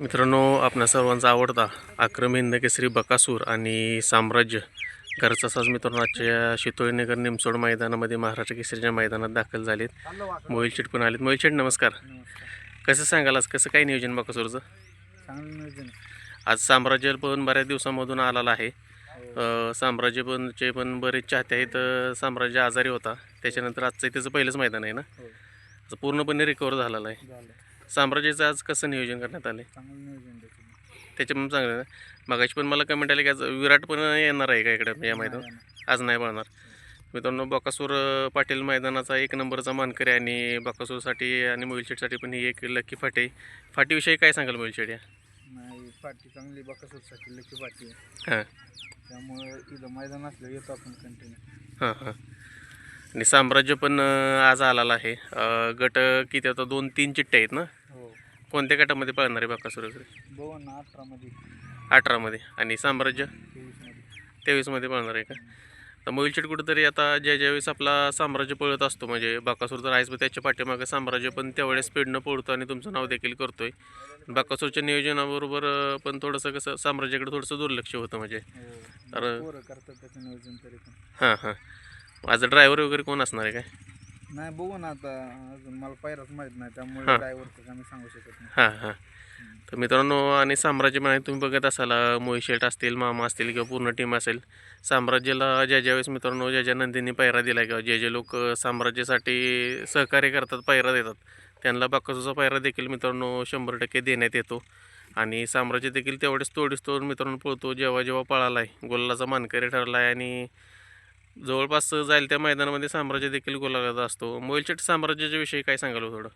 मित्रांनो आपणा सर्वांचा आवडता आक्रम हिंद केसरी बकासूर आणि साम्राज्य. घरचा साज मित्रांनो आजच्या शितोळीनगर निमसोड मैदानामध्ये महाराष्ट्र केसरीच्या मैदानात दाखल झालेत. मोहिल शेट पण आलेत. मोहिल शेट नमस्कार. कसं सांगाल आज? कसं काय नियोजन बकासूरचं? चांगलं नियोजन. आज साम्राज्य पण बऱ्याच दिवसामधून आलेला आहे. हो. साम्राज्य पण चे पण बरेच चाहते आहेत. साम्राज्य आजारी होता. त्याच्यानंतर आजचं त्याचं पहिलंच मैदान आहे ना? हो. पूर्णपणे रिकवर झालेलं आहे. साम्राज्याचं आज कसं नियोजन करण्यात आलं आहे चांगलं नियोजन त्याचं. त्याच्यामुळे चांगलं आहे मगाशी पण मला कमेंट आली की आज विराट पण येणार आहे का इकडे या मैदान नाही, नाही. आज नाही पळणार मित्रांनो बकासूर अं, पाटील मैदानाचा एक नंबरचा मानकरी आहे आणि बकासूरसाठी आणि मोहिलशेटसाठी पण ही एक लकी फाटी आहे. फाटीविषयी काय सांगाल मोहिलशेट या? नाही पाठी चांगली बकासूरसाठी लकी पाठी आहे. हां. त्यामुळे इथं मैदान असलं येतो आपण कंटिन्यू हां हां. आणि साम्राज्य पण अं, आज आलेला आहे. अं, गट किती आता दोन तीन चिट्टे आहेत ना? कोणत्या गटामध्ये पळणार आहे बकासूर वगैरे दोन अठरामध्ये. अठरामध्ये. आणि साम्राज्य? तेवीसमध्ये. तेवीसमध्ये पळणार आहे का? तर मोहिलशेट कुठेतरी आता ज्या ज्यावेळेस आपला साम्राज्य पळत असतो म्हणजे बाकासूर तर आहेच पण त्याच्या पाठीमागे साम्राज्य पण तेवढ्या स्पीडनं पळतो आणि तुमचं नाव देखील करतोय. बाकासूरच्या नियोजनाबरोबर अं, पण थोडंसं कसं साम्राज्याकडे थोडंसं दुर्लक्ष होतं म्हणजे. हो तर- पोरं करतात त्याचं नियोजन तरी पण. हां हां. माझा ड्रायव्हर वगैरे कोण असणार आहे काय? नाही बघू ना आता. अजून मला पायराच माहीत नाही त्यामुळे हां. ड्रायव्हरचं आम्ही सांगू शकत नाही. हां हां. तर मित्रांनो आणि साम्राज्य म्हणाले तुम्ही बघत असाल मोहित शेठ असतील मामा असतील किंवा पूर्ण टीम असेल साम्राज्याला ज्या ज्यावेळेस मित्रांनो ज्या ज्या नंदींनी पायरा दिला किंवा जे जे लोक साम्राज्यासाठी सहकार्य करतात पायरा देतात त्यांना बाकासूचा पायरा देखील मित्रांनो शंभर टक्के देण्यात येतो. आणि साम्राज्य देखील तेवढेच तोडीस तोड मित्रांनो पळतो जेव्हा जेव्हा पळाला आहे गोलाचा मानकरी ठरला आहे आणि जवळपास जाईल त्या मैदानामध्ये साम्राज्य देखील गोलाचा असतो. मोहिलचेट साम्राज्याच्या विषयी काय सांगाल हो थोडं?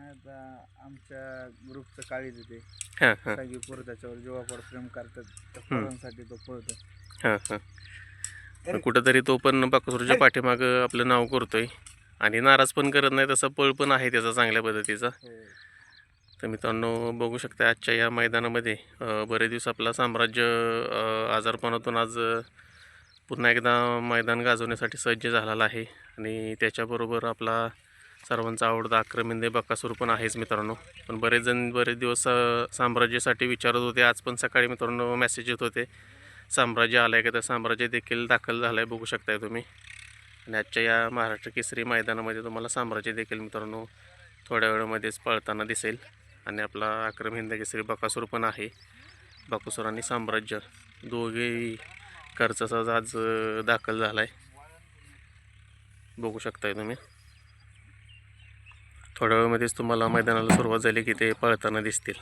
आता आमच्या ग्रुपचं काळीच येते हां हां. सगळी पोरं त्याच्यावर जेव्हा प्रेम करतात त्या हम्म. पोरांसाठी तो पळतो. हां हां. कुठंतरी तो पण बाकासूरच्या पाठीमागं आपलं नाव करतोय. आणि नाराज पण करत नाही तसा पळ पण आहे त्याचा चांगल्या पद्धतीचा. हो. तर मित्रांनो बघू शकता आजच्या या मैदानामध्ये अं, बरेच दिवस आपला साम्राज्य अं, आजारपणातून आज अं, पुन्हा एकदा मैदान गाजवण्यासाठी सज्ज झालेला आहे. आणि त्याच्याबरोबर आपला सर्वांचा आवडता आक्रमिंदे म्हणजे बकासूर पण आहेच मित्रांनो. पण बरेच जण बरेच दिवस साम्राज्यासाठी विचारत होते. आज पण सकाळी मित्रांनो मेसेज येत होते. साम्राज्य आलं आहे का? तर साम्राज्य देखील दाखल झालं आहे बघू शकताय तुम्ही. आणि आजच्या या महाराष्ट्र केसरी मैदानामध्ये तुम्हाला साम्राज्य देखील मित्रांनो थोड्या वेळामध्येच पळताना दिसेल. आणि आपला आक्रम हिंद केसरी बकासूर पण आहे. बकासूर आणि साम्राज्य दोघेही खर्चाचा आज दाखल झाला आहे बघू शकताय तुम्ही. थोड्या वेळामध्येच तुम्हाला मैदानाला सुरुवात झाली की ते पळताना दिसतील.